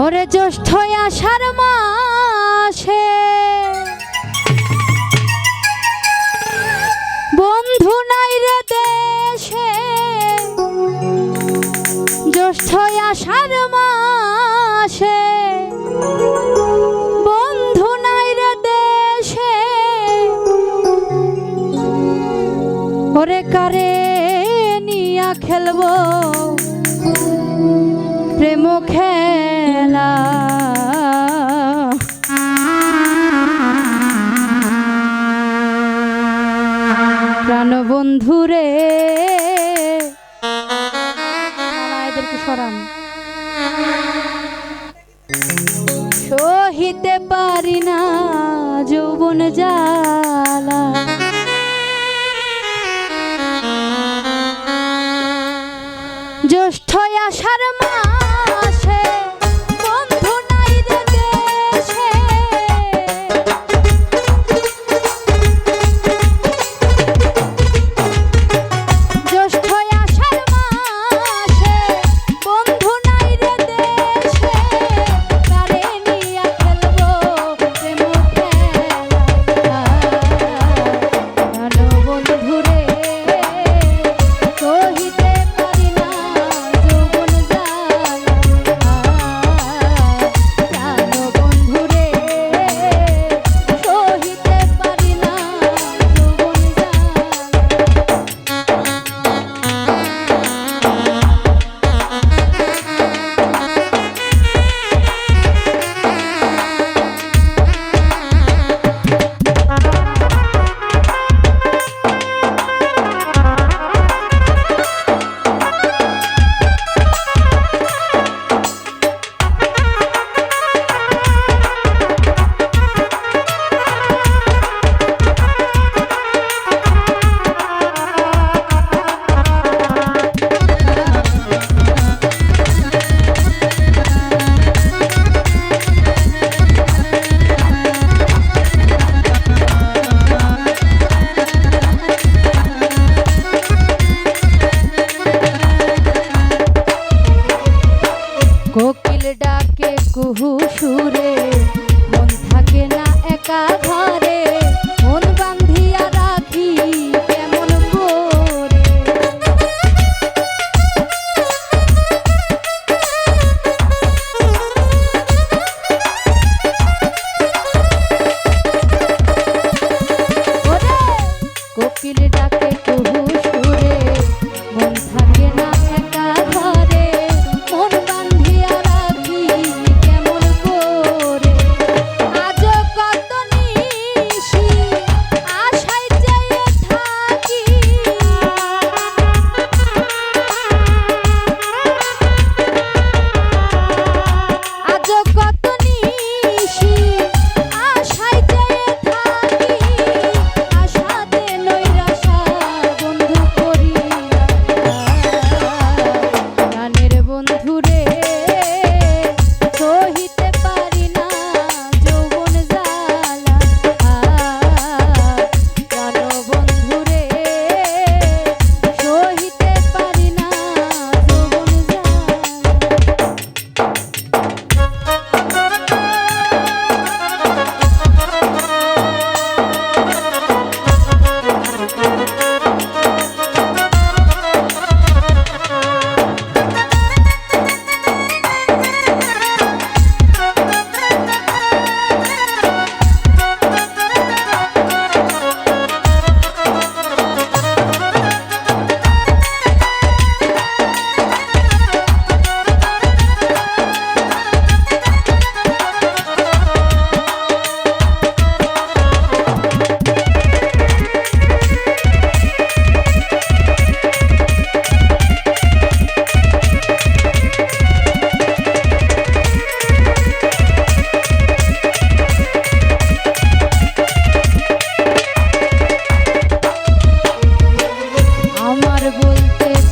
ওরে জ্যৈষ্ঠ আষাঢ় মাসে। বন্ধু নাই রে দেশে। জ্যৈষ্ঠ আষাঢ় মাসে। বন্ধু নাই রে দেশে। ওরে কারে নিয়া খেলব? প্রাণ বন্ধুরে এদেরকে সহিতে পারি না যৌবন জালা জ্যোষ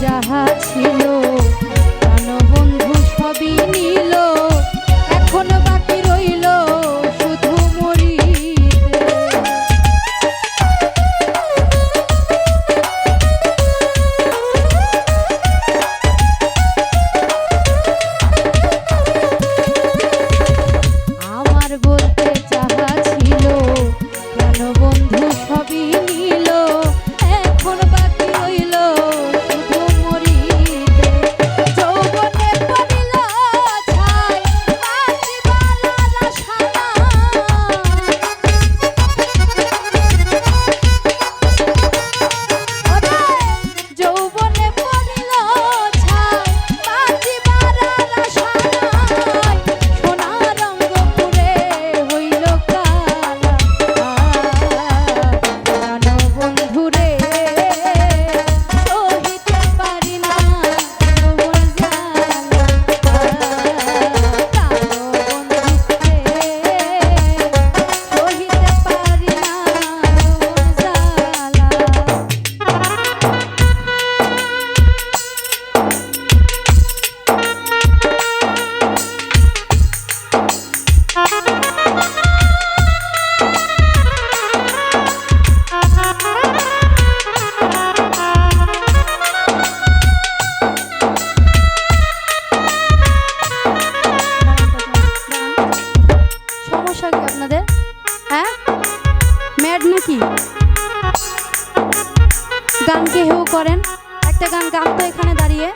যাহা ছিল বন্ধু সবই নিয়ে একটা গান গান তো এখানে দাঁড়িয়ে।